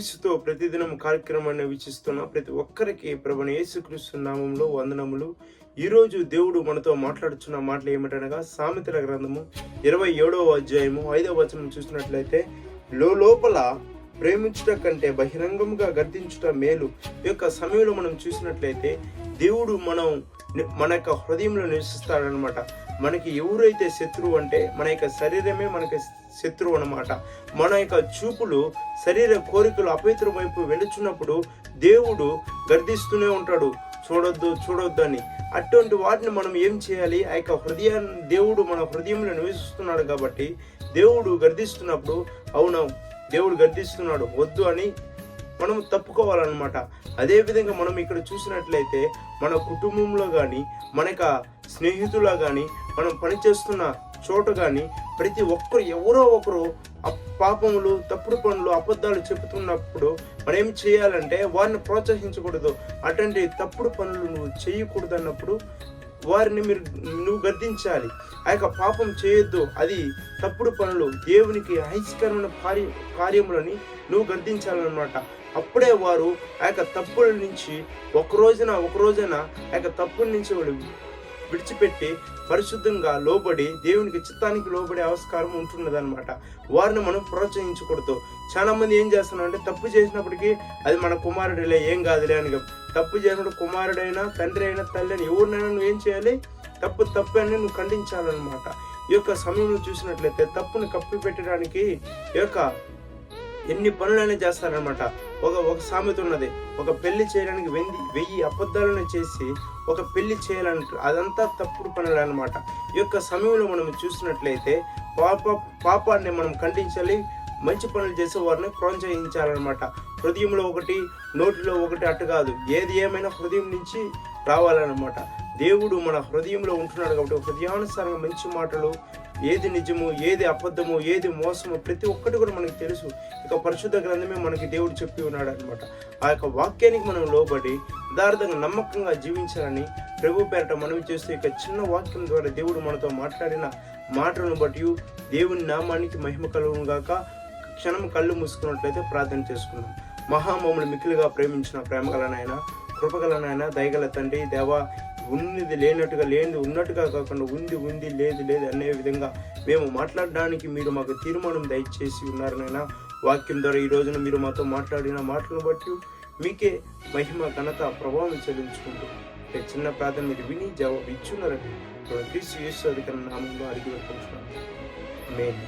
క్రీస్తుతో ప్రతిదినం కార్యక్రమాన్ని వీక్షిస్తున్న ప్రతి ఒక్కరికి ప్రభుని యేసుక్రీస్తు నామంలో వందనములు. ఈరోజు దేవుడు మనతో మాట్లాడుచున్న మాటలు ఏమిటనగా సామెతల గ్రంథము ఇరవై ఏడవ అధ్యాయము ఐదవ వచనం చూసినట్లయితే లో లోపల ప్రేమించుట కంటే బహిరంగంగా గర్దించుట మేలు. ఈ యొక్క సమయంలో మనం చూసినట్లయితే దేవుడు మనం మన యొక్క హృదయంలో నివసిస్తాడనమాట మనకి ఎవరైతే శత్రువు అంటే మన యొక్క శరీరమే మనకి శత్రువు అనమాట మన యొక్క చూపులు శరీర కోరికలు అపవిత్రం వైపు వెళుచున్నప్పుడు దేవుడు గర్దిస్తూనే ఉంటాడు. చూడొద్దు చూడొద్దు అని. అటువంటి వాటిని మనం ఏం చేయాలి? ఆ యొక్క హృదయాన్ని దేవుడు మన హృదయంలో నివసిస్తున్నాడు కాబట్టి దేవుడు గర్దిస్తున్నప్పుడు అవును దేవుడు గర్దిస్తున్నాడు వద్దు అని మనం తప్పుకోవాలన్నమాట. అదేవిధంగా మనం ఇక్కడ చూసినట్లయితే మన కుటుంబంలో కానీ మన యొక్క స్నేహితుల కానీ మనం పనిచేస్తున్న చోట కానీ ప్రతి ఒక్కరు ఎవరో ఒకరు పాపములు తప్పుడు పనులు అబద్ధాలు చెబుతున్నప్పుడు మనం ఏం చేయాలంటే వారిని ప్రోత్సహించకూడదు. అటువంటి తప్పుడు పనులు నువ్వు చేయకూడదు అన్నప్పుడు వారిని మీరు నువ్వు గద్దించాలి. ఆ యొక్క పాపం చేయొద్దు. అది తప్పుడు పనులు. దేవునికి అహిష్కరమైన కార్య కార్యములని నువ్వు గద్దించాలన్నమాట. అప్పుడే వారు ఆ యొక్క తప్పుల నుంచి ఒక రోజున ఒక రోజున ఆ యొక్క తప్పుల నుంచి వాళ్ళు విడిచిపెట్టి పరిశుద్ధంగా లోబడి దేవునికి చిత్తానికి లోబడే ఆవిష్కారం ఉంటున్నదన్నమాట. వారిని మనం ప్రోత్సహించకూడదు. చాలా మంది ఏం చేస్తున్నాం అంటే తప్పు చేసినప్పటికీ అది మన కుమారుడిలే ఏం కాదులే అని తప్పు చేసినప్పుడు కుమారుడైనా తండ్రి అయినా తల్లి అయినా ఎవరినైనా నువ్వు ఏం చేయాలి? తప్పు తప్పు అని నువ్వు ఖండించాలన్నమాట. ఈ యొక్క సమయంలో చూసినట్లయితే తప్పుని కప్పి పెట్టడానికి ఈ యొక్క ఎన్ని పనులైనా చేస్తారనమాట ఒక ఒక సామెత ఉన్నది. ఒక పెళ్ళి చేయడానికి వెంది వెయ్యి అబద్ధాలను చేసి ఒక పెళ్ళి చేయాలంట అదంతా తప్పుడు పనులు అనమాట ఈ యొక్క సమయంలో మనం చూసినట్లయితే పాప పాపాన్ని మనం ఖండించాలి మంచి పనులు చేసే వారిని ప్రోత్సహించాలన్నమాట. హృదయంలో ఒకటి నోటిలో ఒకటి అట్టు కాదు. ఏది ఏమైనా హృదయం నుంచి రావాలన్నమాట. దేవుడు మన హృదయంలో ఉంటున్నాడు కాబట్టి హృదయానుసారంగా మంచి మాటలు ఏది నిజము ఏది అబద్ధము ఏది మోసము ప్రతి ఒక్కటి కూడా మనకి తెలుసు. ఇక పరిశుద్ధ గ్రంథమే మనకి దేవుడు చెప్పి ఉన్నాడు అనమాట ఆ యొక్క వాక్యానికి మనం లోబడి యథార్థంగా నమ్మకంగా జీవించాలని ప్రభు పేరట మనవి చేస్తూ ఇక చిన్న వాక్యం ద్వారా దేవుడు మనతో మాట్లాడిన మాటలను బట్టి దేవుని నామానికి మహిమ కలుగును గాక. క్షణం కళ్ళు మూసుకున్నట్లయితే ప్రార్థన చేసుకున్నాం మహామములు మిక్కిలుగా ప్రేమించిన ప్రేమగల నాయన కృపగల నాయన దయగల తండ్రి దేవా ఉన్నది లేనట్టుగా లేనిది ఉన్నట్టుగా కాకుండా ఉంది ఉంది లేదు లేదు అనే విధంగా మేము మాట్లాడడానికి మీరు మాకు తీర్మానం దయచేసి ఉన్నారు నాయన. వాక్యం ద్వారా ఈ రోజున మీరు మాతో మాట్లాడిన మాటలను బట్టి మీకే మహిమ ఘనత ప్రభావం చెల్లించుకుంటూ చిన్న ప్రార్థన మీరు విని జవాబు ఇచ్చున్నారని క్రీస్తు యేసు అధికారం నామంలో అడిగి వెళ్తున్నాను మేము